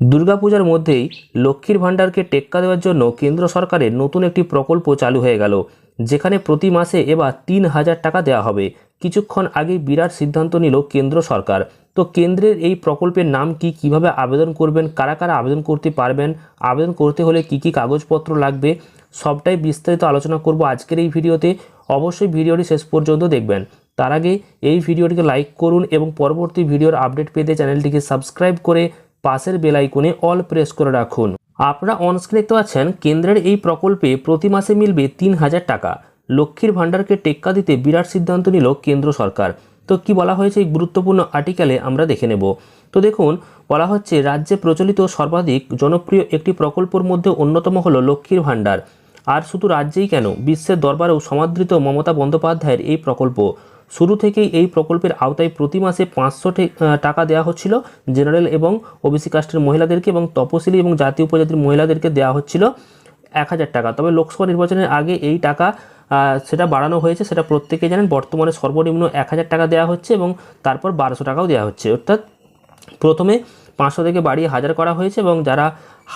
দুর্গাপূজার মধ্যেই লক্ষ্মীর ভাণ্ডারকে টেক্কা দেওয়ার জন্য কেন্দ্র সরকারের নতুন একটি প্রকল্প চালু হয়ে গেল, যেখানে প্রতি মাসে এবার তিন হাজার টাকা দেওয়া হবে। কিছুক্ষণ আগে বিরাট সিদ্ধান্ত নিল কেন্দ্র সরকার। তো কেন্দ্রের এই প্রকল্পের নাম কি, কীভাবে আবেদন করবেন, কারা কারা আবেদন করতে পারবেন, আবেদন করতে হলে কি কি কাগজপত্র লাগবে, সবটাই বিস্তারিত আলোচনা করব আজকের এই ভিডিওতে। অবশ্যই ভিডিওটি শেষ পর্যন্ত দেখবেন। তার আগে এই ভিডিওটিকে লাইক করুন এবং পরবর্তী ভিডিওর আপডেট পেতে চ্যানেলটিকে সাবস্ক্রাইব করে পাশের বেল আইকনে অল প্রেস করে রাখুন। আপনারা অনস্ক্রিন দেখতে পাচ্ছেন, কেন্দ্রের এই প্রকল্পে প্রতি মাসে মিলবে তিন হাজার টাকা। লক্ষ্মীর ভাণ্ডারকে টেক্কা দিতে বিরাট সিদ্ধান্ত নিল কেন্দ্র সরকার। তো কি বলা হয়েছে এই গুরুত্বপূর্ণ আর্টিকেলে আমরা দেখে নেব। তো দেখুন, বলা হচ্ছে, রাজ্যে প্রচলিত সর্বাধিক জনপ্রিয় একটি প্রকল্পের মধ্যে অন্যতম হলো লক্ষ্মীর ভাণ্ডার। আর শুধু রাজ্যেই কেন, বিশ্বের দরবারেও সমাদৃত মমতা বন্দ্যোপাধ্যায়ের এই প্রকল্প। শুরু থেকেই এই প্রকল্পের আওতায় প্রতি মাসে পাঁচশো টাকা দেওয়া হচ্ছিল। জেনারেল এবং ওবিসি কাস্টের মহিলাদেরকে এবং তপশিলি এবং জাতীয় উপজাতির মহিলাদেরকে দেওয়া হচ্ছিল এক হাজার টাকা। তবে লোকসভা নির্বাচনের আগে এই টাকা সেটা বাড়ানো হয়েছে, সেটা প্রত্যেকে জানেন। বর্তমানে সর্বনিম্ন এক হাজার টাকা দেওয়া হচ্ছে এবং তারপর বারোশো টাকাও দেওয়া হচ্ছে। অর্থাৎ প্রথমে পাঁচশো থেকে বাড়িয়ে হাজার করা হয়েছে এবং যারা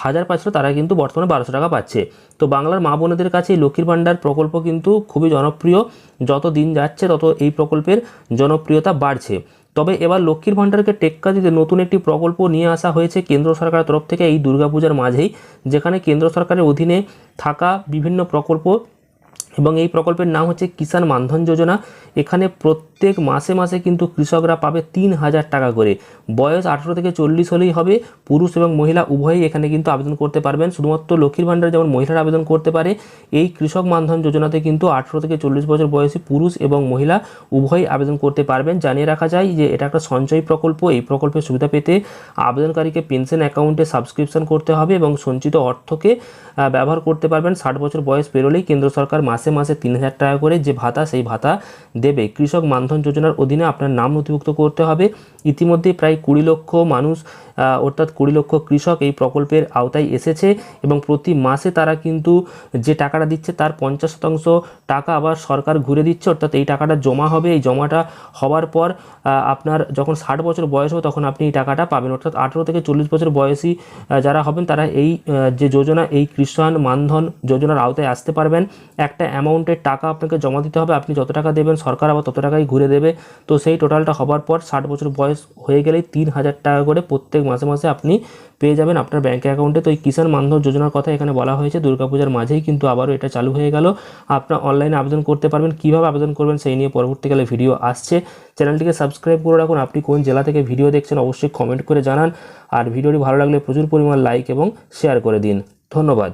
হাজার পাচ্ছিল তারা কিন্তু বর্তমানে বারোশো টাকা পাচ্ছে। তো বাংলার মা বোনেদের কাছে এই লক্ষ্মীর ভাণ্ডার প্রকল্প কিন্তু খুবই জনপ্রিয়। যত দিন যাচ্ছে, তত এই প্রকল্পের জনপ্রিয়তা বাড়ছে। তবে এবার লক্ষ্মীর ভাণ্ডারকে টেক্কা দিতে নতুন একটি প্রকল্প নিয়ে আসা হয়েছে কেন্দ্র সরকারের তরফ থেকে এই দুর্গাপূজার মাঝেই, যেখানে কেন্দ্র সরকারের অধীনে থাকা বিভিন্ন প্রকল্প এবং এই প্রকল্পের নাম হচ্ছে কিষাণ মানধন যোজনা। এখানে প্রত্যেক মাসে মাসে কিন্তু কৃষকরা পাবে তিন হাজার টাকা করে। বয়স আঠেরো থেকে চল্লিশ হলেই হবে। পুরুষ এবং মহিলা উভয়ই এখানে কিন্তু আবেদন করতে পারবেন। শুধুমাত্র লক্ষ্মীর ভাণ্ডার যেমন মহিলারা আবেদন করতে পারে, এই কৃষক মানধন যোজনাতে কিন্তু আঠেরো থেকে চল্লিশ বছর বয়সী পুরুষ এবং মহিলা উভয়ই আবেদন করতে পারবেন। জানিয়ে রাখা যায় যে এটা একটা সঞ্চয় প্রকল্প। এই প্রকল্পের সুবিধা পেতে আবেদনকারীকে পেনশন অ্যাকাউন্টে সাবস্ক্রিপশন করতে হবে এবং সঞ্চিত অর্থকে ব্যবহার করতে পারবেন। ষাট বছর বয়স পেরোলেই কেন্দ্র সরকার মাসে মাসে মাসে তিন হাজার টাকা করে যে ভাতা, সেই ভাতা দেবে। কৃষক মানধন যোজনার অধীনে আপনার নাম নথিভুক্ত করতে হবে। ইতিমধ্যে প্রায় কুড়ি লক্ষ মানুষ অর্থাৎ কুড়ি লক্ষ কৃষক এই প্রকল্পের আওতায় এসেছে এবং প্রতি মাসে তারা কিন্তু যে টাকাটা দিচ্ছে তার পঞ্চাশ শতাংশ টাকা আবার সরকার ঘুরে দিচ্ছে, অর্থাৎ এই টাকাটা জমা হবে। এই জমাটা হওয়ার পর আপনার যখন ষাট বছর বয়স হবে তখন আপনি এই টাকাটা পাবেন। অর্থাৎ আঠেরো থেকে চল্লিশ বছর বয়সী যারা হবেন তারা এই যে যোজনা, এই কৃষাণ মানধন যোজনার আওতায় আসতে পারবেন। একটা অ্যামাউন্টের টাকা আপনাকে জমা দিতে হবে। আপনি যত টাকা দেবেন সরকার আবার তত টাকাই ঘুরে দেবে। তো সেই টোটালটা হবার পর ষাট বছর বয়স হয়ে গেলেই তিন হাজার টাকা করে প্রত্যেক মাসে মাসে আপনি পেয়ে যাবেন আপনার ব্যাঙ্ক অ্যাকাউন্টে তো এই কিষাণ মানধন যোজনার কথা এখানে বলা হয়েছে। দুর্গাপূজার মাঝেই কিন্তু আবারও এটা চালু হয়ে গেল। আপনার অনলাইনে আবেদন করতে পারবেন। কীভাবে আবেদন করবেন সেই নিয়ে পরবর্তীকালে ভিডিও আসছে। চ্যানেলটিকে সাবস্ক্রাইব করে রাখুন। আপনি কোন জেলা থেকে ভিডিও দেখছেন অবশ্যই কমেন্ট করে জানান। আর ভিডিওটি ভালো লাগলে প্রচুর পরিমাণ লাইক এবং শেয়ার করে দিন। ধন্যবাদ।